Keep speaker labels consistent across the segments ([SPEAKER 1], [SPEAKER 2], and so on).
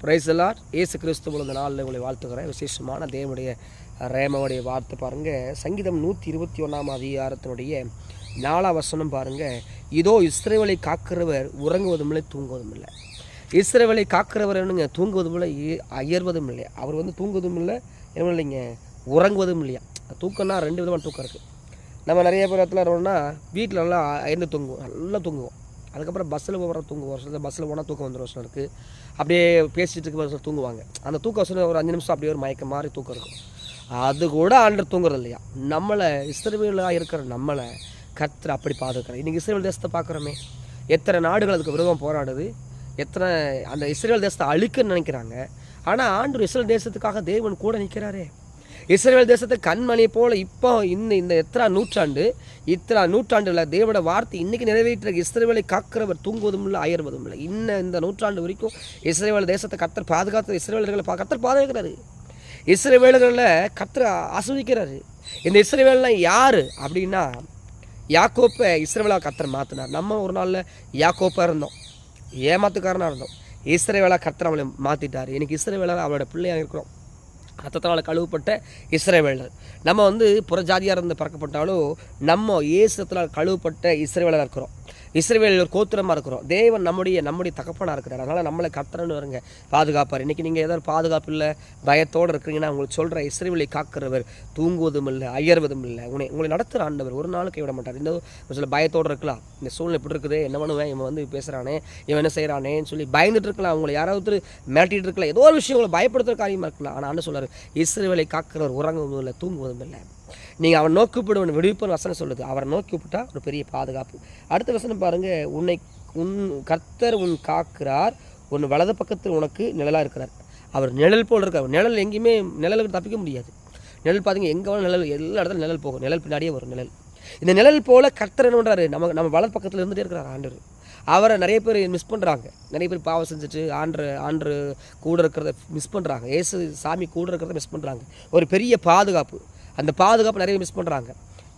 [SPEAKER 1] Price எல்லாம் இயேசு கிறிஸ்து இந்த நாளில் உங்களை வாழ்த்துக்கிறேன் விசேஷமான தேவனுடைய ரேமவுடைய வார்த்தை பாருங்கள் சங்கீதம் நூற்றி இருபத்தி ஒன்றாம் அதிகாரத்தினுடைய நாலாம் வசனம் பாருங்கள் இதோ இஸ்ரேவலை காக்கிறவர் உறங்குவதும் இல்லை தூங்குவதும் இல்லை. இஸ்ரேவலை காக்கிறவர் என்னங்க? தூங்குவதும் இல்லை இ- அயர்வதும் இல்லை. அவர் வந்து தூங்குவதும் இல்லை என்ன இல்லைங்க உறங்குவதும் இல்லையா? தூக்கம்னா ரெண்டு விதமான தூக்கம் இருக்குது நம்ம நிறைய பேர் இடத்துல இருக்கோம்னா வீட்டில் நல்லா அயர்ந்து தூங்குவோம் நல்லா தூங்குவோம். அதுக்கப்புறம் பஸ்ஸில் போகிற தூங்குவோம். ஒரு சில பஸ்ஸில் போனால் தூக்கம் வந்துடும் ஒரு சிலருக்கு. அப்படியே பேசிகிட்டு இருக்க தூங்குவாங்க. அந்த தூக்கம் சொன்ன ஒரு அஞ்சு நிமிஷம் அப்படியே ஒரு மயக்கம் மாதிரி தூக்கம் இருக்கும். அது கூட ஆண்டர் தூங்குறது இல்லையா? நம்மளை இஸ்ரேலாக இருக்கிற நம்மளை கத்தரை அப்படி பாதுகாக்கிறேன் இன்றைக்கி இஸ்ரேல் தேசத்தை பார்க்குறோமே எத்தனை நாடுகள் அதுக்கு விரோதம் போராடுது எத்தனை அந்த இஸ்ரேல் தேசத்தை அழிக்கன்னு நினைக்கிறாங்க. ஆனால் ஆண்டு இஸ்ரேல் தேசத்துக்காக தேவன் கூட நிற்கிறாரே. இஸ்ரேல் தேசத்தை கண்மணி போல இப்போ இந்த இந்த எத்தனை நூற்றாண்டு இத்தனா நூற்றாண்டுல தேவோட வார்த்தை இன்றைக்கி நிறைவேற்ற இஸ்ரேலை காக்கிறவர் தூங்குவதும் இல்லை அயர்வதும் இல்லை இன்னும் இந்த நூற்றாண்டு வரைக்கும் இஸ்ரேல் தேசத்தை கத்தர் பாதுகாத்து இஸ்ரேலர்களை பா- கத்தர் பாதுகாக்கிறாரு. இஸ்ரேவேலர்களை கத்தர் ஆஸ்வதிக்கிறாரு இந்த இஸ்ரேவேலாம் யார் அப்படின்னா யாக்கோப்பை இஸ்ரேவேலா கத்தர் மாற்றினார் நம்ம ஒரு நாளில் யாக்கோப்பாக இருந்தோம். ஏமாத்துக்காரனாக இருந்தோம். இஸ்ரேவேலா கத்தர் அவளை மாற்றிட்டார் எனக்கு இஸ்ரேவேலாக அவளோட பிள்ளையாக இருக்கிறோம். ரத்தத்தினால் கழுவப்பட்ட இஸ்ரேவேலர். நம்ம வந்து புறஜாதியாக இருந்து பறக்கப்பட்டாலும் நம்ம இயேசத்தினால் கழுவப்பட்ட இஸ்ரேவேலராக இருக்கிறோம். இஸ்ரேவேல் ஒரு கோத்திரமாக இருக்கிறோம். தேவன் நம்முடைய நம்முடைய தகப்பனாக இருக்கிறார். அதனால் நம்மளை கத்துறன்னு வருங்க. பாதுகாப்பார். இன்றைக்கி நீங்கள் ஏதாவது பாதுகாப்பு இல்லை பயத்தோடு இருக்கிறீங்கன்னா உங்களுக்கு சொல்கிற இஸ்ரேவேலை காக்கிறவர் தூங்குவதும் இல்லை அயர்வதும் இல்லை. உங்களை உங்களை நடத்துகிற ஆண்டவர் ஒரு நாள் கைவிட மாட்டார். இந்த சில பயத்தோடு இருக்கலாம். இந்த சூழ்நிலை இப்படி இருக்குது. என்ன பண்ணுவேன்? இவன் வந்து பேசுகிறானே இவன் என்ன செய்கிறானேன்னு சொல்லி பயந்துட்டு இருக்கலாம். அவங்களை யாராவது மிரட்டிகிட்டு இருக்கலாம். ஏதோ ஒரு விஷயம் உங்களை பயப்படுத்துகிற காரியமாக இருக்கலாம். ஆனால் ஆண்டு சொல்கிறார் இஸ்ரேவேலை காக்கிறவர் உறங்குவதும் இல்லை தூங்குவதும் இல்லை. நீங்கள் அவன் நோக்கிப்படுவன் விடுவிப்பன் வசனம் சொல்லுது. அவரை நோக்கிவிட்டால் ஒரு பெரிய பாதுகாப்பு. அடுத்த வசனம் பாருங்கள் உன்னை உன் கர்த்தர் உன் காக்கிறார் உன் வலது பக்கத்தில் உனக்கு நிழலாக இருக்கிறார். அவர் நிழல் போல் இருக்கார். நிழல் எங்கேயுமே நிழலுக்கு தப்பிக்க முடியாது. நிழல் பார்த்தீங்க எங்கே வேணாலும் நிழல் எல்லா இடத்துல நிழல் போகும். நிழல் பின்னாடியே வரும் நிழல். இந்த நிழல் போல கர்த்தர் என்ன பண்ணுறாரு நம்ம நம்ம வலது பக்கத்தில் இருந்துகிட்டே இருக்கிறார் ஆண்டவர். அவரை நிறைய பேர் மிஸ் பண்ணுறாங்க நிறைய பேர் பாவம் செஞ்சுட்டு ஆண்டு ஆண்டு கூட இருக்கிறத மிஸ் பண்ணுறாங்க ஏசு சாமி கூட இருக்கிறத மிஸ் பண்ணுறாங்க ஒரு பெரிய பாதுகாப்பு. அந்த பாதுகாப்பு நிறைய மிஸ் பண்ணுறாங்க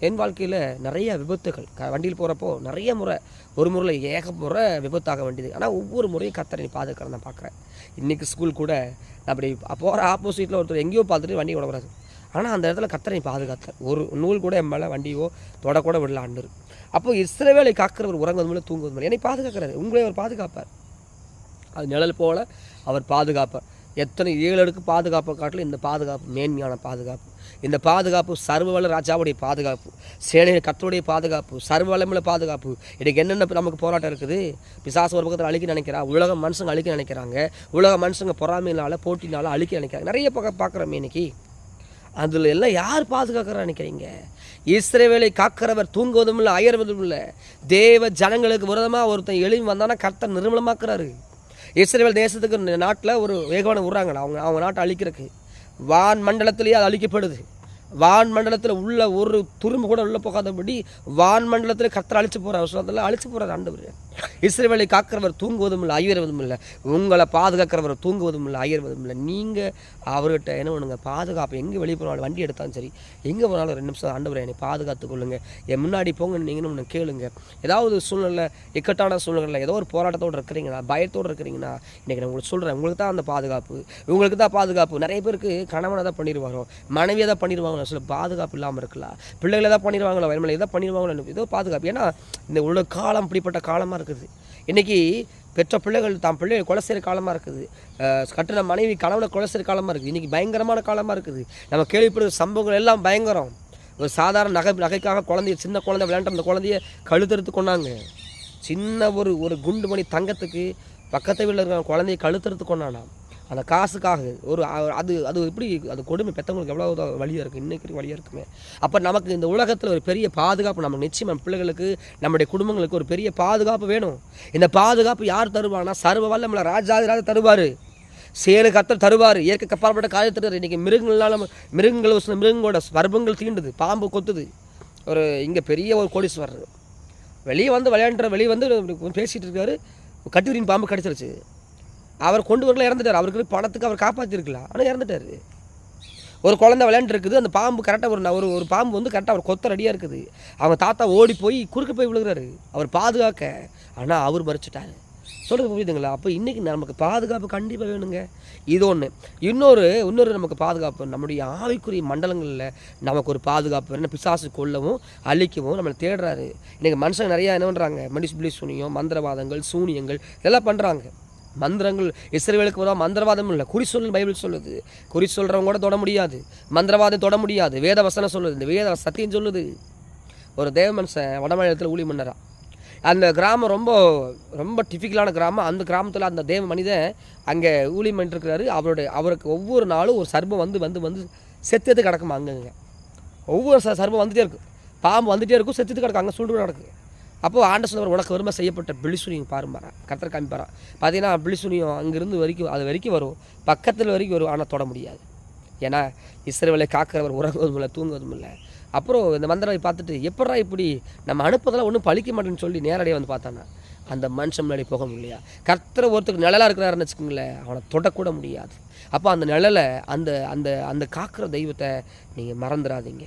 [SPEAKER 1] என் வாழ்க்கையில் நிறைய விபத்துகள். க வண்டியில் போகிறப்போ நிறைய முறை ஒரு முறையில் ஏக முறை விபத்தாக வேண்டியது. ஆனால் ஒவ்வொரு முறையும் கத்தரை பாதுகாக்கிறத நான் பார்க்குறேன். இன்றைக்கி ஸ்கூல் கூட நான் அப்படி போகிற ஆப்போசிட்டில் ஒருத்தர் எங்கேயோ பார்த்துட்டு வண்டி விடக்கூடாது ஆனால் அந்த இடத்துல கத்தரை பாதுகாத்தார் ஒரு நூல் கூட என் மேலே வண்டியோ தொடக்கூட விடலான்னு அப்போ இஸ்ரவேலை காக்கிறவர் உறங்குவது மேலே தூங்குவது மேலே என்னை பாதுகாக்கிறாரு. உங்களே அவர் பாதுகாப்பார். அது நிழல் போல அவர் பாதுகாப்பார். எத்தனை ஏழு அடுக்கு பாதுகாப்பை காட்டிலும் இந்த பாதுகாப்பு மேன்மையான பாதுகாப்பு. இந்த பாதுகாப்பு சர்வவள ராஜாவுடைய பாதுகாப்பு சேனையின் கத்தருடைய பாதுகாப்பு சர்வவளமுள்ள பாதுகாப்பு. இன்னைக்கு என்னென்ன நமக்கு போராட்டம் இருக்குது? பிசாசு ஒரு பக்கத்தில் அழிக்க நினைக்கிறா உலக மனுஷங்க அழிக்க நினைக்கிறாங்க உலக மனுஷங்க பொறாமையினால போட்டினால அழிக்க நினைக்கிறாங்க. நிறைய பக்கம் பார்க்குறோமே இன்னைக்கு. அதில் எல்லாம் யார் பாதுகாக்கிறா நினைக்கிறீங்க? இஸ்ரேவேலை காக்கிறவர் தூங்குவதும் இல்லை அயர்வதும் இல்லை. தேவ ஜனங்களுக்கு விரதமாக ஒருத்தன் எழுதி வந்தானா கர்த்தர் நிர்மலமாக்குறாரு. இஸ்ரேல் தேசத்துக்கு நாட்டில் ஒரு வேகவான விடுறாங்க அவங்க அவங்க நாட்டை அழிக்கிறதுக்கு. வான் மண்டலத்திலேயே அது அழிக்கப்படுது. வான் மண்டலத்தில் உள்ள ஒரு துரும்பு கூட உள்ளே போகாதபடி வான் மண்டலத்தில் அழிச்சு போகிறார் அவசரத்தில் அழிச்சு போகிறார் ஆண்டவர். இஸ்ரேவேலை காக்கிறவர் தூங்குவதும் இல்லை அயர்வதும் இல்லை. உங்களை பாதுகாக்கிறவர் தூங்குவதும் இல்லை அயர்வதும் இல்லை. நீங்கள் அவர்கிட்ட என்ன பண்ணுங்க? பாதுகாப்பு எங்கே வெளியே போனாலும் வண்டி எடுத்தாலும் சரி எங்கே போனாலும் ரெண்டு நிமிஷம் ஆண்டவர் என்னை பாதுகாத்து கொள்ளுங்க. என் முன்னாடி போங்க நீங்களும் ஒன்று கேளுங்க. ஏதாவது சூழ்நிலை இக்கட்டான சூழ்நிலை ஏதோ ஒரு போராட்டத்தோடு இருக்கிறீங்களா பயத்தோடு இருக்கிறீங்கன்னா இன்றைக்கி நான் உங்களுக்கு சொல்கிறேன் உங்களுக்கு தான் அந்த பாதுகாப்பு. உங்களுக்கு தான் பாதுகாப்பு. நிறைய பேருக்கு கணவனை தான் பண்ணிடுவாரோ மனைவியை தான் பண்ணுவாங்க சில பாதுகாப்பு இல்லாமல் இருக்கலாம் பிள்ளைகளை தான் பண்ணிடுவாங்களோ? வயமலை எதாவது பண்ணிடுவாங்களோ? ஏதோ பாதுகாப்பு. ஏன்னா இந்த உள்ள காலம் இப்படிப்பட்ட காலமாக இருக்குது. இன்றைக்கி பெற்ற பிள்ளைகள் தான் பிள்ளைகள் கொலை செய்கிற காலமாக இருக்குது. கட்டின மனைவி கணவனை கொலை செய்கிற காலமாக இருக்குது. இன்றைக்கி பயங்கரமான காலமாக இருக்குது. நம்ம கேள்விப்படுற சம்பவங்கள் எல்லாம் பயங்கரம். ஒரு சாதாரண நகை நகைக்காக குழந்தைய சின்ன குழந்தை விளையாண்டு அந்த குழந்தைய கழுத்தறுத்து கொண்டாங்க சின்ன ஒரு ஒரு குண்டு மணி தங்கத்துக்கு பக்கத்து வீட்டில் இருக்கிற குழந்தைய கழுத்தறுத்து கொண்டானாம் அந்த காசுக்காக ஒரு அது அது எப்படி அது கொடுமை பெற்றவங்களுக்கு எவ்வளோ வழியாக இருக்குது இன்றைக்கு வழியாக இருக்குமே. அப்போ நமக்கு இந்த உலகத்தில் ஒரு பெரிய பாதுகாப்பு நம்ம நிச்சயம் நம்ம பிள்ளைகளுக்கு நம்முடைய குடும்பங்களுக்கு ஒரு பெரிய பாதுகாப்பு வேணும். இந்த பாதுகாப்பு யார் தருவானா சர்வ வல்ல நம்மளை ராஜாதிராஜ தருவார். சேனு கத்தர் தருவார். இயற்கை கப்பாற்பட்ட காரியத்தை இன்றைக்கி மிருகங்களால் மிருகங்கள் சில மிருகங்களோட சர்ப்பங்கள் தீண்டுது பாம்பு கொத்துது. ஒரு இங்கே பெரிய ஒரு கோடீஸ்வரர். வெளியே வந்து விளையாண்டுற வெளியே வந்து பேசிகிட்டு இருக்காரு. கட்டுரின் பாம்பு கடிச்சிருச்சு. அவர் கொண்டு வரல இறந்துட்டார். அவருக்கு பணத்துக்கு அவர் காப்பாற்றிருக்கலாம் ஆனால் இறந்துட்டார். ஒரு குழந்தை விளையாண்டு இருக்குது அந்த பாம்பு கரெக்டாக ஒரு ஒரு ஒரு பாம்பு வந்து கரெக்டாக அவர் கொத்த ரெடியாக இருக்குது. அவங்க தாத்தா ஓடி போய் குறுக்க போய் விழுகிறாரு. அவர் பாதுகாக்க ஆனால் அவர் மறிச்சிட்டாரு. சொல்கிறது புரியுதுங்களா? அப்போ இன்றைக்கி நமக்கு பாதுகாப்பு கண்டிப்பாக வேணுங்க. இது ஒன்று இன்னொரு இன்னொரு நமக்கு பாதுகாப்பு நம்முடைய ஆவிக்குரிய மண்டலங்களில் நமக்கு ஒரு பாதுகாப்பு என்ன பிசாசு கொல்லவும் அழிக்கவும் நம்மளை தேடுறாரு. இன்றைக்கி மனுஷங்க நிறையா என்ன பண்ணுறாங்க மனுஷபிளி சூனியம் மந்திரவாதங்கள் சூனியங்கள் இதெல்லாம் பண்ணுறாங்க மந்திரங்கள் இஸ்ரேவேலுக்கு வர மந்திரவாதம் இல்லை. குறி சொல்லு பைபிள் சொல்லுது. குறி சொல்கிறவங்க கூட தொட முடியாது. மந்திரவாதம் தொட முடியாது. வேத வசனம் சொல்லுது. இந்த வேத சத்தியம் சொல்லுது. ஒரு தேவ மனுஷன் வடமாநிலத்தில் ஊழி மன்னரா அந்த கிராமம் ரொம்ப ரொம்ப டிஃபிக்கலான கிராமம். அந்த கிராமத்தில் அந்த தேவ மனிதன் அங்கே ஊழி பண்ணிருக்கிறாரு அவருடைய அவருக்கு ஒவ்வொரு நாளும் ஒரு சர்பம் வந்து வந்து வந்து செத்துட்டு கிடக்குமா அங்கங்க. ஒவ்வொரு ச சர்பம் வந்துகிட்டே இருக்கும் பாம்பு வந்துகிட்டே இருக்கும் செத்துட்டு கிடக்கும் அங்கே சுண்டு கிடக்கு. அப்போது ஆண்ட சொன்னவர் உனக்கு வருமா செய்யப்பட்ட பிளிசுனியும் பாருமாரா கத்தர் காமிப்பாரா பார்த்தீங்கன்னா பிளிசுனியும் அங்கேருந்து வரைக்கும் அது வரைக்கும் வரும். பக்கத்தில் வரைக்கும் வரும் ஆனால் தொட முடியாது. ஏன்னா இஸ்ரேவலை காக்கிறவர் உறங்குவதும் இல்லை தூங்குவதும் இல்லை. அப்புறம் இந்த மந்திரவை பார்த்துட்டு எப்படா இப்படி நம்ம அனுப்புறதெல்லாம் ஒன்றும் பழிக்க மாட்டேன்னு சொல்லி நேரடியாக வந்து பார்த்தானா அந்த மனுஷன் முன்னாடி போக முடியலையா? கர்த்தர் ஒருத்தருக்கு நிழலாக இருக்கிறாருன்னு வச்சுக்கோங்களேன் அவனை தொடக்கூட முடியாது. அப்போ அந்த நிழலை அந்த அந்த அந்த காக்கிற தெய்வத்தை நீங்கள் மறந்துடாதீங்க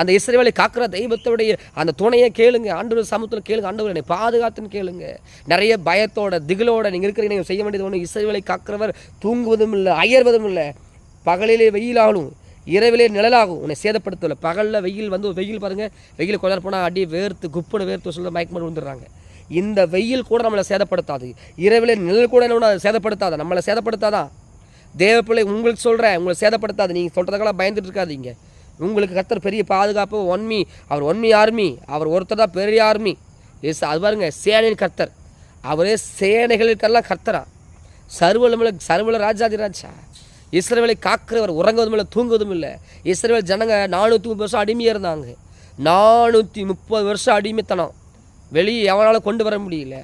[SPEAKER 1] அந்த இஸ்ரேவேலை காக்கிற தெய்வத்தோடைய அந்த துணையை கேளுங்க. ஆண்டவர் சமூகத்தில் கேளுங்க. ஆண்டவர் என்னை பாதுகாத்துன்னு கேளுங்க. நிறைய பயத்தோட திகிலோட நீங்கள் இருக்கிறீங்க. நீங்கள் செய்ய வேண்டியது ஒன்று இஸ்ரேவேலை காக்கிறவர் தூங்குவதும் இல்லை அயர்வதும் இல்லை. பகலிலே வெயிலாகும் இரவிலே நிழலாகும். உன்னை சேதப்படுத்தல. பகலில் வெயில் வந்து வெயில் பாருங்கள் வெயில் கொண்டாட போனால் அடி வேர்த்து குப்புன்னு வேர்த்து சொல்ல மயக்கம் விழுந்துடுறாங்க. இந்த வெயில் கூட நம்மளை சேதப்படுத்தாது. இரவிலே நிழல் கூட என்ன சேதப்படுத்தாத. நம்மளை சேதப்படுத்தாதான் தேவப்பிள்ளை உங்களுக்கு சொல்கிறேன் உங்களை சேதப்படுத்தாது நீங்கள் சொல்கிறதுக்கெல்லாம் பயந்துட்டு இருக்காதீங்க. உங்களுக்கு கத்தர் பெரிய பாதுகாப்பு ஒன்மி அவர் ஒன்மி ஆர்மி அவர் ஒருத்தர் தான் பெரிய ஆர்மி எஸ் அது பாருங்க சேனையின் கர்த்தர். அவரே சேனைகளுக்கெல்லாம் கர்த்தரா. சர்வலமில் சர்வல ராஜாதி ராஜா காக்கிறவர் உறங்குவதும் இல்லை தூங்குவதும் இல்லை. இஸ்ரேல் ஜனங்க நானூற்றி முப்பது வருஷம் அடிமையாக இருந்தாங்க. நானூற்றி முப்பது வருஷம் அடிமைத்தனம். வெளியே எவனால் கொண்டு வர முடியல.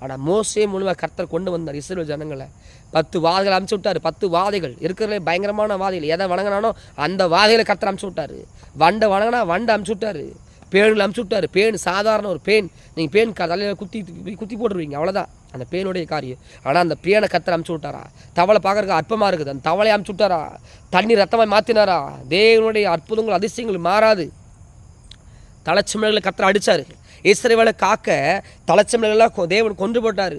[SPEAKER 1] ஆனால் மோசே மூலமாக கர்த்தர் கொண்டு வந்தார் இஸ்ரேல் ஜனங்களை. பத்து வாதைகள் அமுச்சு விட்டார் பத்து வாதைகள். இருக்கிறதுலே பயங்கரமான வாதைகள். எதை வணங்கினானோ அந்த வாதைகளை கர்த்தர் அமுச்சு விட்டார். வண்டை வணங்கினா வண்டை அமுச்சு விட்டார். பேனில் அமுச்சு விட்டார். பேன் சாதாரண ஒரு பேன். நீங்கள் பேன் க- குத்தி குத்தி போட்டுருவீங்க அவ்வளோதான் அந்த பேனுடைய காரியம். ஆனால் அந்த பேனை கத்தரை அமுச்சு விட்டாரா? தவளை பார்க்குறக்கு அற்பமாக இருக்குது. அந்த தவளை அமுச்சு விட்டாரா? தண்ணி ரத்தமாக மாற்றினாரா தேவனுடைய அற்புதங்கள் அதிசயங்கள் மாறாது. தலைச்சமிழர்களை கத்தரை அடித்தார் இஸ்ரேவலை காக்க தலைச்சமலாம் கொ- தேவன் கொன்று போட்டார்.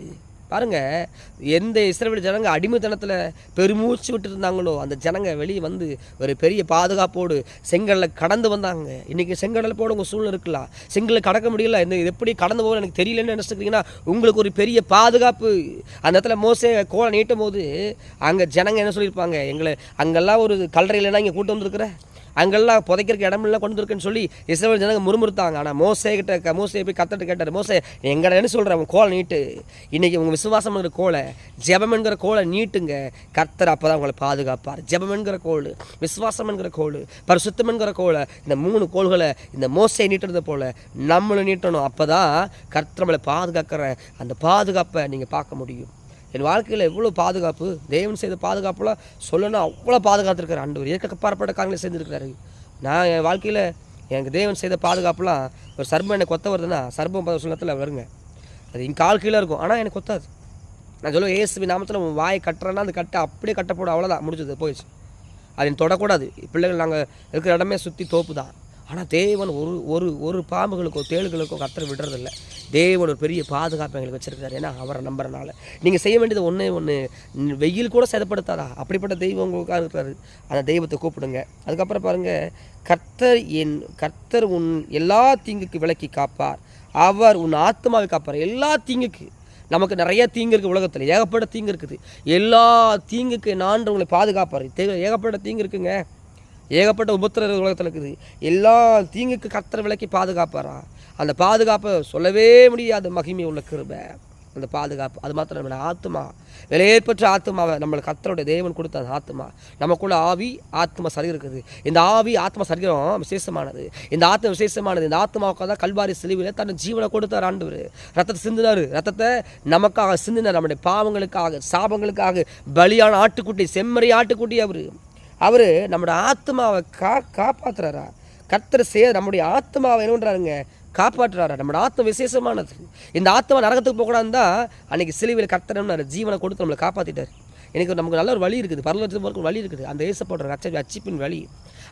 [SPEAKER 1] பாருங்கள் எந்த இஸ்ரேவேல் ஜனங்க அடிமைத்தனத்தில் பெருமூச்சு விட்டு இருந்தாங்களோ அந்த ஜனங்க வெளியே வந்து ஒரு பெரிய பாதுகாப்போடு செங்கடலை கடந்து வந்தாங்க. இன்றைக்கி செங்கடல் போட உங்கள் சூழ்நிலை இருக்கலாம் செங்கலில் கடக்க முடியல. இந்த இது எப்படி கடந்து போக எனக்கு தெரியலன்னு நினச்சிருக்கீங்கன்னா உங்களுக்கு ஒரு பெரிய பாதுகாப்பு. அந்த இடத்துல மோசே கோலை நீட்டும் போது அங்கே ஜனங்க என்ன சொல்லியிருப்பாங்க? எங்களை அங்கெல்லாம் ஒரு கல்லறையிலனா இங்கே கூட்டம் வந்திருக்கிற? அங்கெல்லாம் புதைக்கிறக்கு இடமெல்லாம் கொண்டு இருக்குன்னு சொல்லி இஸ்ரேல் ஜனங்க முறுமுறுத்தாங்க. ஆனால் மோசே கிட்ட க- மோசே போய் கத்தட்டு கேட்டார் மோசே எங்கடா என்ன சொல்கிறேன் உன் கோலை நீட்டு. இன்றைக்கி உங்கள் விசுவாசம்ங்கிற கோலை ஜெபம்ங்கிற கோலை நீட்டுங்க. கர்த்தர் அப்போ தான் உங்களை பாதுகாப்பார். ஜெபம்ங்கிற கோள் கோல் கோள் என்கிற கோல் கோலை இந்த மூணு கோள்களை இந்த மோசை நீட்டுறது போல் நம்மளும் நீட்டணும். அப்போ தான் கர்த்தர் நம்மளை பாதுகாக்கிற அந்த பாதுகாப்பை நீங்கள் பார்க்க முடியும். என் வாழ்க்கையில் எவ்வளோ பாதுகாப்பு? தேவன் செய்த பாதுகாப்புலாம் சொல்லணும் அவ்வளோ பாதுகாத்துருக்காரு ஆண்டவர் ஏற்கப்பாற்பட்ட காரியங்களை செஞ்சுருக்கிறாரு நான் என் வாழ்க்கையில் எனக்கு தேவன் செய்த பாதுகாப்புலாம் ஒரு சர்பம் என்னை கொத்த வருதுன்னா சர்பம் பத சொல்லத்தில் வருங்க. அது என் கால் கீழே இருக்கும். ஆனால் எனக்கு கொத்தாது. நான் சொல்லுவேன் ஏசுபி நாமத்தில் உன் வாயை கட்டுறேன்னா அந்த கட்டை அப்படியே கட்ட போட அவ்வளோதான் முடிஞ்சது போயிடுச்சு. அது என் தொடக்கூடாது. பிள்ளைகள் நாங்கள் இருக்கிற இடமே சுற்றி தோப்பு தான் ஆனால் தேவன் ஒரு ஒரு ஒரு பாம்புகளுக்கோ தேளுகளுக்கோ கத்தரை விடுறதில்ல. தேவன் ஒரு பெரிய பாதுகாப்பு எங்களுக்கு வச்சுருக்காரு ஏன்னா அவரை நம்புறனால. நீங்கள் செய்ய வேண்டியது ஒன்றே ஒன்று வெயில் கூட சேதப்படுத்தாதா? அப்படிப்பட்ட தெய்வம் உங்களுக்காக இருக்கிறாரு. அந்த தெய்வத்தை கூப்பிடுங்க. அதுக்கப்புறம் பாருங்கள் கர்த்தர் என் கர்த்தர் உன் எல்லா தீங்குக்கு விலக்கி காப்பார். அவர் உன் ஆத்மாவை காப்பார். எல்லா தீங்குக்கு. நமக்கு நிறைய தீங்கு இருக்குது உலகத்தில். ஏகப்பட்ட தீங்கு இருக்குது. எல்லா தீங்குக்கு நான் உங்களை பாதுகாப்பார். தே- ஏகப்பட்ட தீங்கு இருக்குங்க. ஏகப்பட்ட உபத்திர உலகத்தில் இருக்குது. எல்லா தீங்குக்கு கத்தர் விலைக்கு பாதுகாப்பாரா? அந்த பாதுகாப்பை சொல்லவே முடியாது. மகிமை உள்ள கிருபை. அந்த பாதுகாப்பு. அது மாத்திரம் நம்ம ஆத்மா விலையேற்பற்ற ஆத்மாவை நம்மளுக்கு கத்தருடைய தேவன் கொடுத்த அந்த ஆத்மா நமக்குள்ள ஆவி ஆத்மா சரீரம் இருக்குது. இந்த ஆவி ஆத்மா சரீரம் விசேஷமானது. இந்த ஆத்மா விசேஷமானது. இந்த ஆத்மாவுக்காக தான் கல்வாரி சிலுவையில் தன் ஜீவனை கொடுத்தார் ஆண்டவர். ரத்தத்தை சிந்தினார். ரத்தத்தை நமக்காக சிந்தினார். நம்முடைய பாவங்களுக்காக சாபங்களுக்காக பலியான ஆட்டுக்குட்டி செம்மறி ஆட்டுக்குட்டி அவர். அவர் நம்முடைய ஆத்மாவை கா காப்பாற்றுறாரா கர்த்தர் செய்ய நம்முடைய ஆத்மாவை என்ன பண்ணுறாருங்க காப்பாற்றுறாரா? நம்மளோட ஆத்மா விசேஷமானது. இந்த ஆத்மா நரகத்துக்கு போகக்கூடாதுன்னு தான் அன்றைக்கி சிலுவையில் கர்த்தர் ஜீவனை கொடுத்து நம்மளை காப்பாற்றிட்டார் எனக்கு நமக்கு நல்ல ஒரு வழி இருக்குது. பரலோகத்துக்கு போகிற ஒரு வழி இருக்குது. அந்த ஏசப்படுற ரச்ச அச்சிப்பின் வழி.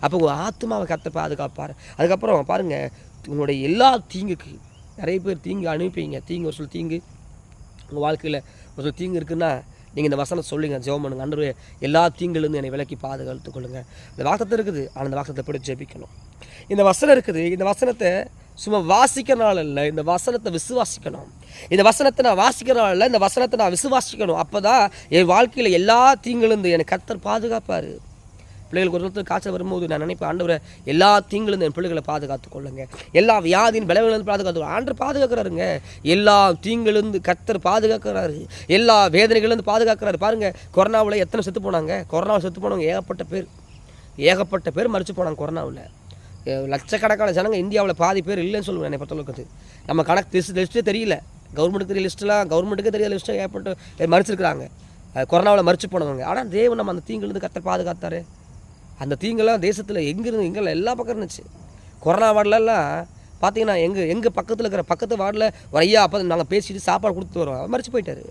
[SPEAKER 1] அப்போ உங்கள் ஆத்மாவை கத்த பாதுகாப்பார். அதுக்கப்புறம் பாருங்கள் உங்களுடைய எல்லா தீங்குக்கு நிறைய பேர் தீங்கு அனுப்பிங்க. தீங்கு ஒரு சொல் தீங்கு. உங்கள் வாழ்க்கையில் ஒரு தீங்கு இருக்குன்னா நீங்கள் இந்த வசனம் சொல்லுங்க ஜெபம் பண்ணுங்க. அன்று எல்லா தீங்கிலிருந்து என்னை விலக்கி பாதுகாத்து கொள்ளுங்க. இந்த வாசத்தை இருக்குது ஆனால் இந்த வாசத்தை எப்படி ஜெபிக்கணும்? இந்த வசனம் இருக்குது இந்த வசனத்தை சும்மா வாசிக்கிறனால இல்லை இந்த வசனத்தை விசுவாசிக்கணும். இந்த வசனத்தை நான் வாசிக்கிறனால இல்லை இந்த வசனத்தை நான் விசுவாசிக்கணும். அப்போ தான் என் வாழ்க்கையில் எல்லா தீங்கிலிருந்து என்னை கத்தர் பாதுகாப்பார். பிள்ளைகளுக்கு ஒரு ஒருத்தர் காய்ச்சல் வரும்போது நான் நினைப்பேன் ஆண்டவரை எல்லா தீங்குலேருந்து என் பிள்ளைகளை பாதுகாத்து கொள்ளுங்க. எல்லா வியாதியின் விளைவுலேருந்து பாதுகாத்து ஆண்டர் பாதுகாக்கிறாருங்க. எல்லா தீங்குலேருந்து கத்தர் பாதுகாக்கிறாரு. எல்லா வேதனைகள்லேருந்து பாதுகாக்கிறாரு. பாருங்கள் கொரோனாவில் எத்தனை செத்து போனாங்க? கொரோனாவில் செத்து போனவங்க ஏகப்பட்ட பேர். ஏகப்பட்ட பேர் மறிச்சு போனாங்க கொரோனாவில். லட்சக்கணக்கான ஜனங்க இந்தியாவில் பாதி பேர் இல்லைன்னு சொல்லுவேன் என்னை பொறுத்தளவுக்கு நம்ம கணக்கு லிஸ்ட் லிஸ்ட்டே தெரியல. கவர்மெண்ட்டுக்கு தெரிய லிஸ்ட்டெலாம் கவர்மெண்ட்டுக்கு தெரியாத லிஸ்ட்டு ஏற்பட்டு பேர் மறிச்சிருக்கிறாங்க கொரோனாவில் மறிச்சு போனவங்க. ஆனால் தேவன் நம்ம அந்த தீங்குலேருந்து கத்தை பாதுகாத்தாரு. அந்த தீங்கெல்லாம் தேசத்தில் எங்கேருந்து எங்கெல்லாம் எல்லா பக்கம் இருந்துச்சு. கொரோனா வார்டிலலாம் பார்த்தீங்கன்னா எங்கள் எங்கள் பக்கத்தில் இருக்கிற பக்கத்து வார்டில் ஒரு ஐயா அப்போ நாங்கள் பேசிட்டு சாப்பாடு கொடுத்து வரோம் அவர் போயிட்டார்.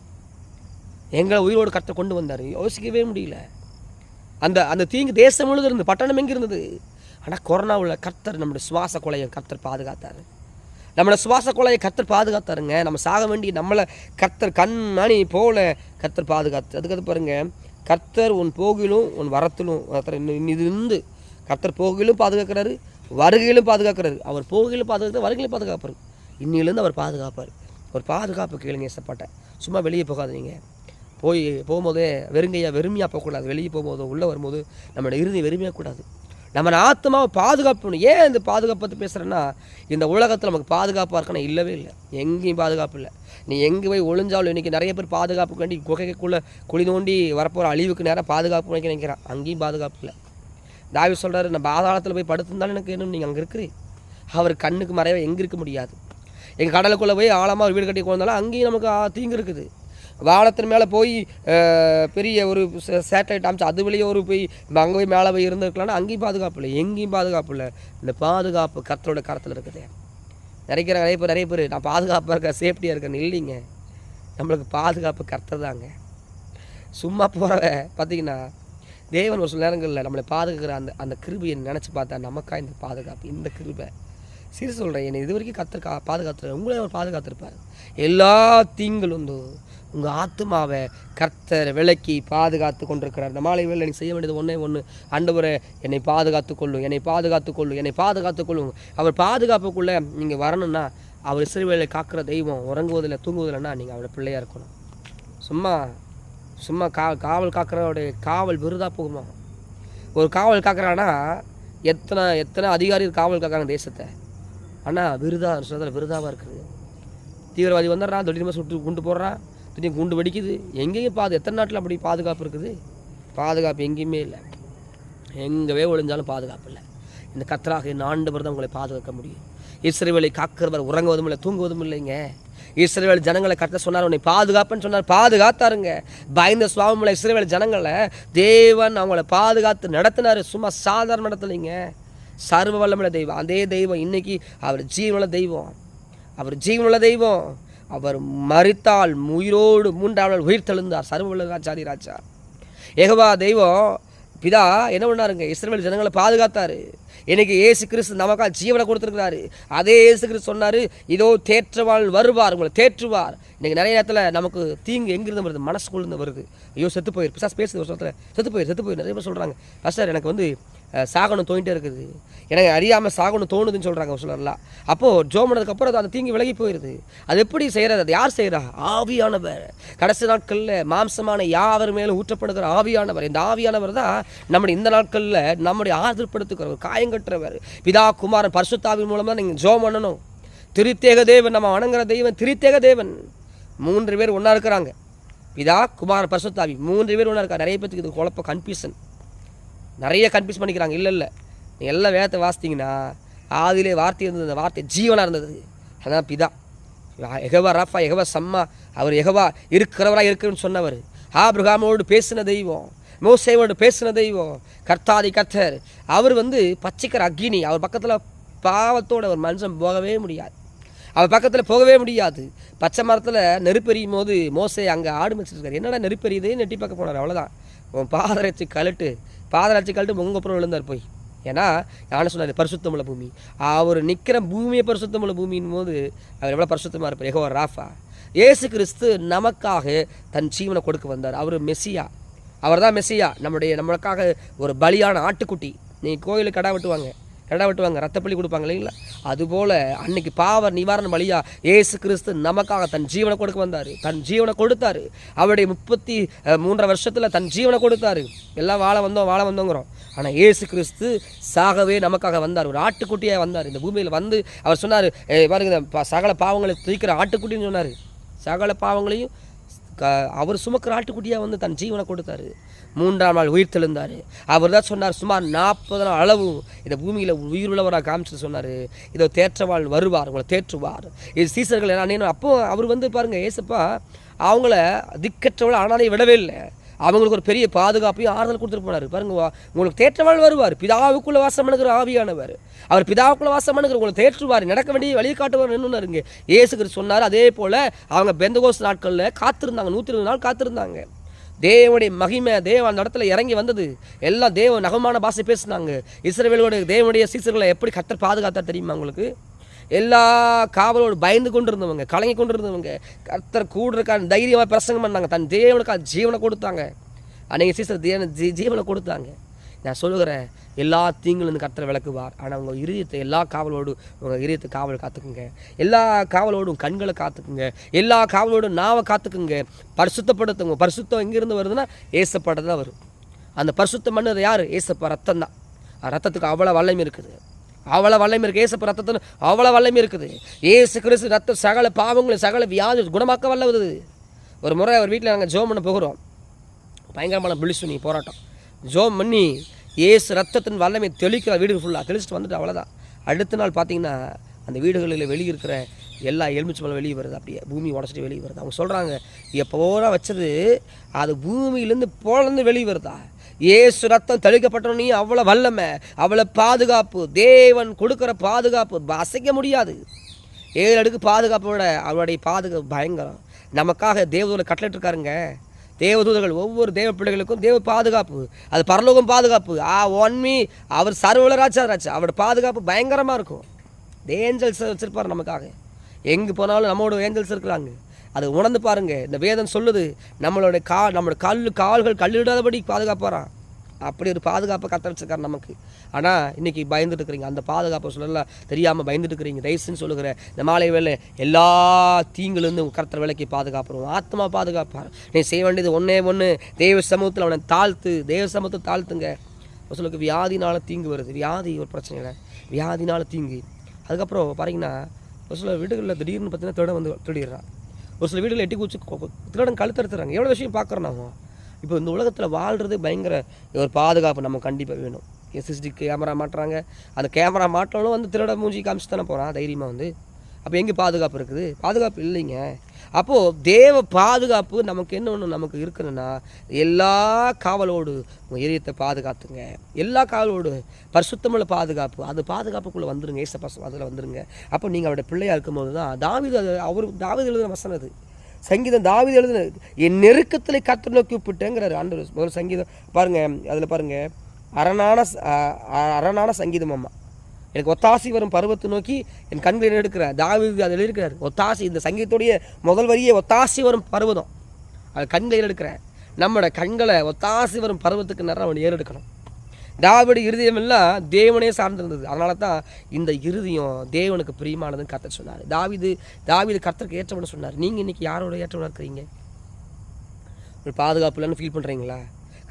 [SPEAKER 1] எங்களை உயிரோடு கட்ட கொண்டு வந்தார். யோசிக்கவே முடியல. அந்த அந்த தீங்கு தேசம் முழுது இருந்து பட்டணம் எங்கே இருந்தது? ஆனால் கொரோனாவில் கர்த்தர் நம்மளுடைய சுவாச கொலையை கர்த்தர் பாதுகாத்தார். நம்மளோட சுவாச கொலையை கர்த்தர் பாதுகாத்தாருங்க. நம்ம சாக வேண்டிய நம்மளை கர்த்தர் கண்மணி போல கர்த்தர் பாதுகாத்து அதுக்கு பாருங்கள் கர்த்தர் உன் போகிலும் உன் வரத்திலும் கர்த்தர் இன்னும் இது இருந்து கர்த்தர் போகிலும் பாதுகாக்கிறாரு வருகையிலும் பாதுகாக்கிறாரு. அவர் போகிலும் பாதுகாக்கிறது வருகையிலும் பாதுகாப்பார். இன்னிலேருந்து அவர் பாதுகாப்பார். ஒரு பாதுகாப்பு கேளுங்க இசப்பட்ட சும்மா வெளியே போகாதீங்க போய் போகும்போதே வெறுங்கையாக வெறுமையாக போகக்கூடாது. வெளியே போகும்போது உள்ளே வரும்போது நம்மளோட இறுதி வெறுமையாக கூடாது. நம்ம ஆத்மாவை பாதுகாப்பு ஏன் இந்த பாதுகாப்பு பற்றி பேசுகிறேன்னா இந்த உலகத்தில் நமக்கு பாதுகாப்பாக இருக்கணும் இல்லவே இல்லை. எங்கேயும் பாதுகாப்பு இல்லை. நீ எங்கே போய் ஒளிஞ்சாலும் இன்றைக்கி நிறைய பேர் பாதுகாப்புக்கு வேண்டி குகைக்குள்ளே குழி நோண்டி வரப்போகிற அழிவுக்கு நேரம் பாதுகாப்பு நினைக்க நினைக்கிறான். அங்கேயும் பாதுகாப்பு இல்லை. தாவி சொல்கிறாரு நான் பாதாளத்தில் போய் படுத்திருந்தாலும் எனக்கு வேணும் நீங்கள் அங்கே இருக்கிறீ? அவர் கண்ணுக்கு மறைவாக எங்கே இருக்க முடியாது. எங்கள் கடலுக்குள்ளே போய் ஆழமாக ஒரு வீடு கட்டி கொண்டாலும் அங்கேயும் நமக்கு தீங்கு இருக்குது. வானத்தின் மேலே போய் பெரிய ஒரு சேட்டலைட் அமைச்சு அது வெளியே ஒரு போய் அங்கே போய் மேலே போய் இருந்திருக்கலாம்னா அங்கேயும் பாதுகாப்பு இல்லை. எங்கேயும் பாதுகாப்பு இல்லை. இந்த பாதுகாப்பு கத்தரோட கரத்தில் இருக்குது. நிறைய நிறைய பேர் நிறைய பேர் நான் பாதுகாப்பாக இருக்கேன் சேஃப்டியாக இருக்கேன்னு இல்லைங்க. நம்மளுக்கு பாதுகாப்பு கர்த்தர் தாங்க. சும்மா போகிறவ பார்த்தீங்கன்னா தேவன் ஒரு சில நேரங்களில் நம்மளை பாதுகாக்கிற அந்த அந்த கிருபியை நினச்சி பார்த்தா நமக்கா இந்த பாதுகாப்பு இந்த கிருபை. சரி சொல்கிறேன் என்னை இது வரைக்கும் கத்திருக்கா கா பாதுகாத்துரு உங்களே அவர் பாதுகாத்திருப்பார். எல்லா தீங்களும் உங்கள் ஆத்மாவை கர்த்தர் விலக்கி பாதுகாத்து கொண்டிருக்கிறார். இந்த மாலை வேலை நீங்கள் செய்ய வேண்டியது ஒன்றே ஒன்று ஆண்டவரே என்னை பாதுகாத்து கொள்ளும் என்னை பாதுகாத்து கொள்ளும் என்னை பாதுகாத்து கொள்ளும் அவர் பாதுகாப்புக்குள்ளே நீங்கள் வரணும்னா அவர் இசைவேலை காக்கிற தெய்வம் உறங்குவதில் தூங்குவதில்லைன்னா நீங்கள் அவரோட பிள்ளையாக இருக்கணும். சும்மா சும்மா கா காவல் காக்கிறவருடைய காவல் விருதாக போகுமா? ஒரு காவல் காக்குறான்னா எத்தனை எத்தனை அதிகாரி காவல் காக்கிறாங்க தேசத்தை? ஆனால் விருதா சொல்கிறதுல விருதாவாக இருக்குது? தீவிரவாதி வந்துடுறான் திடீர்னு சுட்டு கொண்டு போடுறான் திடீர்னு குண்டு வெடிக்குது. எங்கேயும் பாது எத்தனை நாட்டில் அப்படி பாதுகாப்பு இருக்குது? பாதுகாப்பு எங்கேயுமே இல்லை. எங்கவே ஒழிஞ்சாலும் பாதுகாப்பு இல்லை. இந்த கத்தராக இந்த ஆண்டவர் தான் உங்களை பாதுகாக்க முடியும். இஸ்ரேவேலை காக்கிறவர் உறங்குவதும் இல்லை தூங்குவதும் இல்லைங்க. இஸ்ரேவேல் ஜனங்களை கட்ட சொன்னார் உன்னை பாதுகாப்புன்னு சொன்னார். பாதுகாத்தாருங்க. பயந்த சுவாமியில் இஸ்ரேவேல் ஜனங்களை தேவன் அவங்கள பாதுகாத்து நடத்தினார். சும்மா சாதாரண நடத்தலைங்க. சர்வ வல்லமுள்ள தெய்வம். அதே தெய்வம். இன்னைக்கு அவர் ஜீவனுள்ள தெய்வம். அவர் ஜீவனுள்ள தெய்வம். அவர் மறித்தால் உயிரோடு மூன்றாம் நாள் உயிர் தெழுந்தார். சர்வ ராஜா. ஏகவா தெய்வம் பிதா என்ன பண்ணாருங்க? இஸ்ரேல் ஜனங்களை பாதுகாத்தார். இன்னைக்கு ஏசு கிறிஸ்து நமக்காக ஜீவனை கொடுத்துருக்கிறாரு. அதே ஏசு கிறிஸ்து சொன்னார் இதோ தேற்றவாள் வருவார் உங்களை தேற்றுவார். இன்னைக்கு நிறைய நேரத்தில் நமக்கு தீங்கு எங்கிருந்து வருது? மனசுக்குள்ளேருந்து வருது. ஐயோ செத்து போயிரு. பிசாஸ் பேசுது ஒரு சொல்கிறேன் செத்து போயிரு செத்து போயிரு. நிறைய பேர் சொல்கிறாங்க சார் எனக்கு வந்து சாகனம் சாகணும் இருக்குது. எனக்கு அறியாமல் சாகனம் தோணுதுன்னு சொல்கிறாங்க ஒரு சிலர்லாம் அப்போது ஜோமனதுக்கப்புறம் அது அந்த தீங்கு விலகி போயிடுது அது எப்படி செய்கிறது அது யார் செய்கிறா ஆவியானவர். கடைசி நாட்களில் மாம்சமான யாவர் மேலே ஊற்றப்படுகிற ஆவியானவர். இந்த ஆவியானவர் தான் நம்முடைய இந்த நாட்களில் நம்முடைய ஆதரப்படுத்துகிறவர் காயங்கட்டுறவர் பிதா குமாரன் பரிசுத்தாவின் மூலமாக நீங்கள் ஜோம் பண்ணணும். திருத்தேக தேவன் நம்ம வணங்குற தெய்வன் திருத்தேக தேவன். மூன்று பேர் ஒன்றா இருக்கிறாங்க. பிதா குமாரன் பரிசுத்தாவி. மூன்று பேர் ஒன்றா இருக்கா நிறைய பேத்துக்கு இது குழப்பம் கன்ஃபியூஷன் நிறைய கன்ஃபியூஸ் பண்ணிக்கிறாங்க. இல்லை இல்லை. நீங்கள் எல்லாம் வேதத்தை வாசித்தீங்கன்னா ஆதிலே வார்த்தை இருந்தது அந்த வார்த்தை ஜீவனாக இருந்தது. அதான் பிதா. எகவா ராஃபா எகவா சம்மா. அவர் எகவா இருக்கிறவராக இருக்குன்னு சொன்னவர். ஆபிரகாமோடு பேசின தெய்வம் மோசேவோடு பேசின தெய்வம் கர்த்தாதி கர்த்தர். அவர் வந்து பச்சைக்கர் அக்னி. அவர் பக்கத்தில் பாவத்தோட ஒரு மனுஷன் போகவே முடியாது. அவர் பக்கத்தில் போகவே முடியாது. பச்சை மரத்தில் நெருப்பெரியும் போது மோசை அங்கே ஆடு மிச்சிருக்காரு என்னடா நெருப்பெரியுது? நெட்டி பார்க்க போனார். அவ்வளோதான் உன் பாதரட்சி கழட்டு. பாதராட்சி கழட்டு உங்கள் அப்புறம் விழுந்தார் போய். ஏன்னா யானை சொன்னார் பரிசுத்தமுள்ள பூமி. அவர் நிற்கிற பூமியை பரிசுத்தமுள்ள பூமியின் போது அவர் எவ்வளோ பரிசுத்தமாக இருப்பார்? எகோ ராஃபா. ஏசு கிறிஸ்து நமக்காக தன் ஜீவனை கொடுக்க வந்தார். அவர் மெஸ்ஸியா. அவர் தான் மெஸ்ஸியா. நம்முடைய நம்மளுக்காக ஒரு பலியான ஆட்டுக்குட்டி. நீங்கள் கோயிலுக்கு கடா வெட்டுவாங்க. கடை வெட்டுவாங்க ரத்தப்பள்ளி கொடுப்பாங்க இல்லைங்களா? அதுபோல் அன்னைக்கு பாவ நிவாரண வழியாக ஏசு கிறிஸ்து நமக்காக தன் ஜீவனை கொடுக்க வந்தார். தன் ஜீவனை கொடுத்தாரு. அவருடைய முப்பத்தி மூன்றரை வருஷத்தில் தன் ஜீவனை கொடுத்தாரு. எல்லாம் வாழ வந்தோம் வாழ வந்தோங்கிறோம். ஆனால் ஏசு கிறிஸ்து சாகவே நமக்காக வந்தார். ஒரு ஆட்டுக்குட்டியாக வந்தார். இந்த பூமியில் வந்து அவர் சொன்னார் பாருங்க சகல பாவங்களை தூக்கிற ஆட்டுக்குட்டின்னு சொன்னார். சகல பாவங்களையும் க அவர் சுமக்கிற ஆட்டுக்குட்டியாக வந்து தன் ஜீவனை கொடுத்தாரு. மூன்றாம் நாள் உயிர் தெழுந்தார். அவர் தான் சொன்னார் சுமார் நாற்பது நாள் அளவு இந்த பூமியில் உயிர் உள்ளவராக காமிச்சிட்டு சொன்னார். இதோ தேற்றவாள் வருவார் உங்களை தேற்றுவார். இது சீசர்கள் என்ன அப்போ அவர் வந்து பாருங்கள் ஏசப்பா அவங்கள திக்கற்றவளை ஆனாலே விடவே இல்லை. அவங்களுக்கு ஒரு பெரிய பாதுகாப்பையும் ஆறுதல் கொடுத்துட்டு போனார். பாருங்க வா- உங்களுக்கு தேற்றவாள் வருவார். பிதாவுக்குள்ள வாசம் பண்ணுகிற ஆவியானவர். அவர் பிதாவுக்குள்ள வாசம் பண்ணுகிற உங்களை தேற்றுவார். நடக்க வேண்டிய வழிகாட்டுவார் நின்றுனாருங்க இயேசு சொன்னார் அதே போல் அவங்க பெந்தகோஸ் நாட்களில் காத்திருந்தாங்க. நூற்றி இருபது நாள் காத்திருந்தாங்க. தேவனுடைய மகிமை தேவ அந்த இடத்துல இறங்கி வந்தது. எல்லாம் தேவ நகமான பாஷை பேசினாங்க. இஸ்ரவேலோட தேவனுடைய சீசர்களை எப்படி கத்தர் பாதுகாத்தார் தெரியுமா உங்களுக்கு? எல்லா காவலோடு பயந்து கொண்டு இருந்தவங்க கலங்கி கொண்டு இருந்தவங்க கர்த்தர் கூட இருக்கான்னு தைரியமாக பிரசங்கம் பண்ணாங்க. தன் தேவனுக்காக ஜீவனை கொடுத்தாங்க. அன்னைக்கு சீசர் தேவன ஜீ ஜீவனை கொடுத்தாங்க. நான் சொல்லுகிறேன் எல்லா தீங்குலேருந்து கர்த்தர் விளக்குவார். ஆனால் உங்கள் இருதயத்தை எல்லா காவலோடு உங்கள் இருதயத்தை காவல் காத்துக்குங்க. எல்லா காவலோடும் கண்களை காத்துக்குங்க. எல்லா காவலோடும் நாவை காத்துக்குங்க. பரிசுத்தப்படுத்துங்க. பரிசுத்தம் எங்கேருந்து வருதுன்னா ஏசப்பட தான் வரும். அந்த பரிசுத்தம் பண்ணது யார்? ஏசப்பா ரத்தம் தான் ரத்தத்துக்கு அவ்வளோ வல்லமை இருக்குது. அவ்வளோ வல்லமை இருக்குது ஏசப்பு ரத்தத்தில் அவ்வளோ வல்லமை இருக்குது. ஏசு கிறிஸ்து ரத்தம் சகல பாவங்களும் சகல வியாதி குணமாக்க வல்லவது ஒரு முறை அவர் வீட்டில் நாங்கள் ஜோம் பண்ண போகிறோம். பயங்கரமான பிளிசுனி போராட்டம். ஜோம் பண்ணி ஏசு ரத்தத்தின் வல்லமை தெளிக்கிற வீடு ஃபுல்லாக தெளிச்சிட்டு வந்துட்டு அவ்வளோதான் அடுத்த நாள் பார்த்தீங்கன்னா அந்த வீடுகளில் வெளியே இருக்கிற எல்லா எலுமிச்சை மலம் வெளியே வருது. அப்படியே பூமி உடச்சிட்டு வெளியே வருது. அவங்க சொல்கிறாங்க எப்போ வச்சது அது பூமியிலேருந்து போலேருந்து வெளியே வருதா? ஏசு ரத்தம் தெளிக்கப்பட்டோன்னே அவ்வளோ வல்லமை அவ்வளோ பாதுகாப்பு. தேவன் கொடுக்குற பாதுகாப்பு. அசைக்க முடியாது. ஏழு அடுக்கு பாதுகாப்போட அவருடைய பாதுகாப்பு பயங்கரம். நமக்காக தேவதூதர் கட்டளிட்டுருக்காருங்க தேவதூதர்கள் ஒவ்வொரு தேவ பிள்ளைகளுக்கும் தேவ பாதுகாப்பு. அது பரலோகம் பாதுகாப்பு. ஆ ஒன்மி அவர் சர்வல ராஜா ராஜா அவரோட பாதுகாப்பு பயங்கரமாக இருக்கும். ஏஞ்சல்ஸ் வச்சிருப்பார் நமக்காக. எங்கே போனாலும் நம்மளோட ஏஞ்சல்ஸ் இருக்கிறாங்க அதை உணர்ந்து பாருங்கள் இந்த வேதம் சொல்லுது நம்மளோட கா நம்மளோட கல் கால்கள் கல்லிடாதபடி பாதுகாப்பாரான் அப்படி ஒரு பாதுகாப்பை கத்த வச்சிருக்காரு நமக்கு. ஆனால் இன்னைக்கு பயந்துட்டு இருக்கிறீங்க. அந்த பாதுகாப்பை சொல்லலாம் தெரியாமல் பயந்துட்டு இருக்கிறீங்க. தயசுன்னு சொல்லுகிற இந்த மாலை வேலை எல்லா தீங்குலேருந்து கர்த்தர் வேலைக்கு பாதுகாப்புறோம் ஆத்மா பாதுகாப்பார். நீ செய்ய வேண்டியது ஒன்றே ஒன்று தேவ சமூகத்தில் அவனை தாழ்த்து தேவ சமூகத்தை தாழ்த்துங்க. ஒரு சிலருக்கு வியாதினால தீங்கு வருது. வியாதி ஒரு பிரச்சனை இல்லை வியாதினால தீங்கு. அதுக்கப்புறம் பார்த்தீங்கன்னா ஒரு சில வீடுகளில் திடீர்னு பார்த்தீங்கன்னா திருடன் வந்து திடீர்றான் ஒரு சில வீடுகள் எட்டி குச்சி திருடன் கழுத்தறுத்துறாங்க எவ்வளோ விஷயம் பார்க்குறோம் நாம இப்போ இந்த உலகத்தில் வாழ்கிறது பயங்கர ஒரு பாதுகாப்பு நம்ம கண்டிப்பாக வேணும். எஸ்எஸ்டி கேமரா மாட்டுறாங்க. அந்த கேமரா மாட்டினாலும் வந்து திருட மூஞ்சி காமிச்சு தானே போகிறான் தைரியமாக வந்து. அப்போ எங்கே பாதுகாப்பு இருக்குது? பாதுகாப்பு இல்லைங்க. அப்போது தேவ பாதுகாப்பு நமக்கு என்ன ஒன்று நமக்கு இருக்குதுன்னா எல்லா காவலோடு உங்கள் ஏரியத்தை பாதுகாத்துங்க. எல்லா காவலோடு பரிசுத்தமுள்ள பாதுகாப்பு. அது பாதுகாப்புக்குள்ளே வந்துருங்க. ஏசப்பா அதில் வந்துருங்க. அப்போ நீங்கள் அவருடைய பிள்ளையாக இருக்கும்போது தான் தாவிது அது அவர் தாவிது எழுதின வசனம் அது. சங்கீதம் தாவிது எழுதின என் நெருக்கத்தில் கற்று நோக்கி விட்டுட்டேங்கிறாரு ஆண்டவர். முதல் சங்கீதம் பாருங்க அதில் பாருங்கள் அரணான அ- அரணான சங்கீதம் அம்மா எனக்கு ஒத்தாசி வரும் பருவத்தை நோக்கி என் கண்களை எடுக்கிறார். தாவீது அதில் இருக்கிறார். ஒத்தாசி இந்த சங்கீதத்துடைய முதல் வரியே ஒத்தாசி வரும் பருவதம். அது கண்களை எடுக்கிறேன் நம்மளோட கண்களை ஒத்தாசி வரும் பருவத்துக்கு நேரம் அவன் ஏறெடுக்கணும் தாவிட இருதயம் எல்லாம் தேவனே சார்ந்திருந்தது. அதனால தான் இந்த இருதயம் தேவனுக்கு பிரியமானதுன்னு கத்த சொன்னார். தாவிது தாவிது கர்த்தருக்கு ஏற்றவனு சொன்னார். நீங்கள் இன்றைக்கி யாரோட ஏற்றவனாக இருக்கிறீங்க? ஒரு பாதுகாப்பு இல்லைன்னு ஃபீல் பண்ணுறீங்களா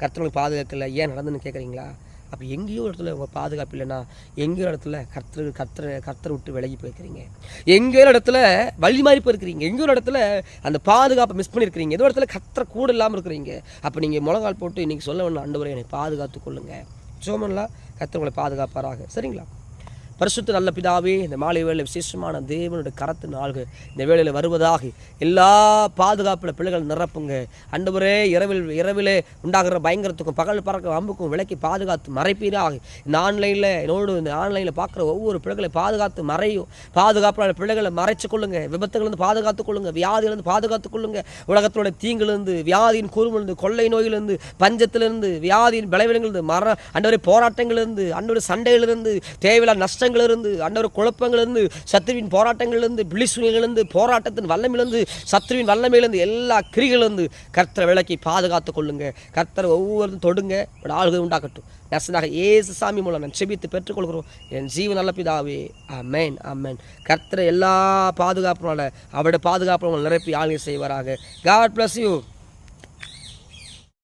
[SPEAKER 1] கர்த்தர்களுக்கு பாதுகாக்கல. ஏன் நடந்துன்னு கேட்குறீங்களா அப்போ எங்கேயோ ஒரு இடத்துல உங்கள் பாதுகாப்பு இல்லைன்னா எங்கேயோ ஒரு இடத்துல கர்த்தர் கர்த்தரை கர்த்தரை விட்டு விலகி போயிருக்கிறீங்க. எங்கேயோ ஒரு இடத்துல வழி மாறி போயிருக்கிறீங்க. எங்கேயோ ஒரு இடத்துல அந்த பாதுகாப்பை மிஸ் பண்ணியிருக்கிறீங்க. ஏதோ இடத்துல கர்த்தரை கூட இல்லாமல் இருக்கிறீங்க. அப்போ நீங்கள் முழங்கால் போட்டு இன்றைக்கி சொல்ல வேணும் ஆண்டவரே என்னை பாதுகாத்து கொள்ளுங்கள் சோமன்லாம் கர்த்தர் உங்களை பாதுகாப்பாராக. சரிங்களா? பரிசுத்த நல்ல பிதாவே இந்த மாலை வேலை விசேஷமான தேவனுடைய கரத்து நாள்கள் இந்த வேலையில் வருவதாக எல்லா பாதுகாப்பில் பிள்ளைகள் நிரப்புங்க. அண்டவரே இரவில் இரவிலே உண்டாகிற பயங்கரத்துக்கும் பகல் பறக்க அம்புக்கும் விலக்கி பாதுகாத்து மறைப்பீராக இந்த ஆன்லைனில் என்னோடு இந்த ஆன்லைனில் பார்க்குற ஒவ்வொரு பிள்ளைகளை பாதுகாத்து மறையும். பாதுகாப்பான பிள்ளைகளை மறைச்சு கொள்ளுங்க. விபத்துகளிலிருந்து பாதுகாத்து கொள்ளுங்க. வியாதியிலிருந்து பாதுகாத்து கொள்ளுங்க. உலகத்தோட தீங்கிலிருந்து வியாதியின் குறுமிலிருந்து கொள்ளை நோயிலிருந்து பஞ்சத்திலிருந்து வியாதியின் விளைவிடங்களிலிருந்து மர அண்டவரை போராட்டங்களிலிருந்து அண்டவரை சண்டையிலிருந்து தேவையில்லாத நஷ்டம் கஷ்டங்களிலிருந்து அண்டவர் குழப்பங்களிலிருந்து சத்துருவின் போராட்டங்களிலிருந்து பிளிசுகளிலிருந்து போராட்டத்தின் வல்லமையிலிருந்து சத்துருவின் வல்லமையிலிருந்து எல்லா கிரிகளிலிருந்து கர்த்தரை விளக்கி பாதுகாத்து கொள்ளுங்க. கர்த்தரை ஒவ்வொருத்தரும் தொடுங்க. ஆளுகை உண்டாக்கட்டும் நர்சனாக ஏசு சாமி மூலம் நான் செபித்து பெற்றுக்கொள்கிறோம். என் ஜீவ நல்ல பிதாவே அமேன் அமேன் கர்த்தரை எல்லா பாதுகாப்புனால அவருடைய பாதுகாப்பு நிரப்பி ஆளுகை செய்வாராக. God bless you